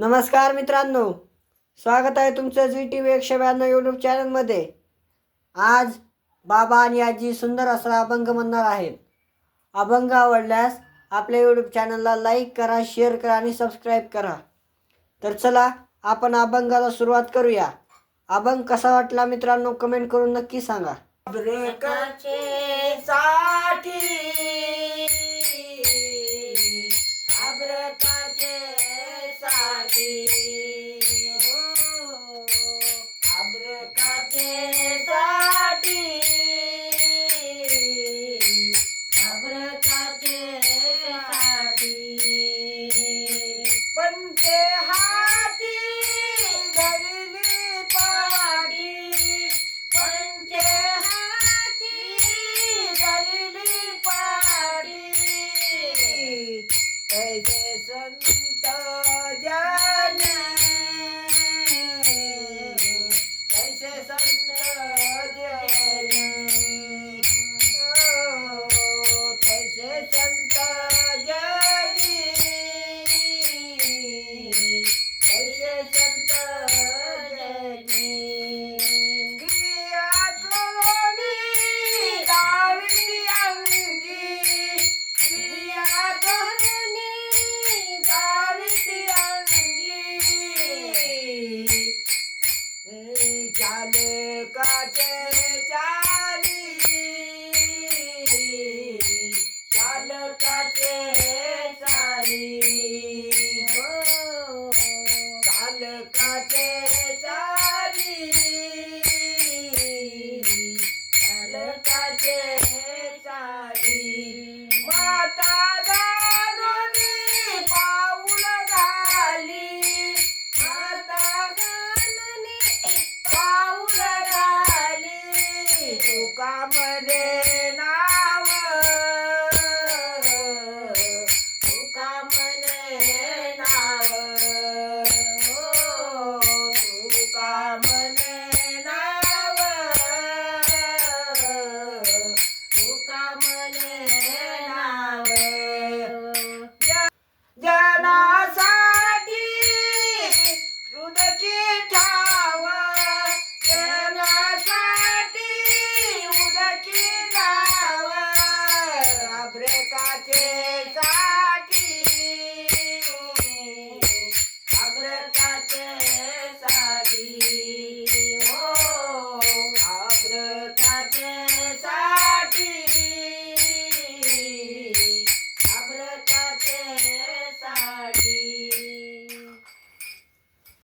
नमस्कार मित्रांनो. स्वागत आहे तुमचं जी टी व्ही एकशे ब्याण्णव यूट्यूब चॅनलमध्ये आज बाबा आणि आजी सुंदर असा अभंग म्हणणार आहेत. अभंग आवडल्यास आपल्या यूट्यूब चॅनलला लाईक करा शेअर करा आणि सबस्क्राईब करा. तर चला आपण अभंगाला सुरुवात करूया. अभंग कसा वाटला मित्रांनो कमेंट करून नक्की सांगा. साठी Hari. कैसे संत जन कैसे God, my.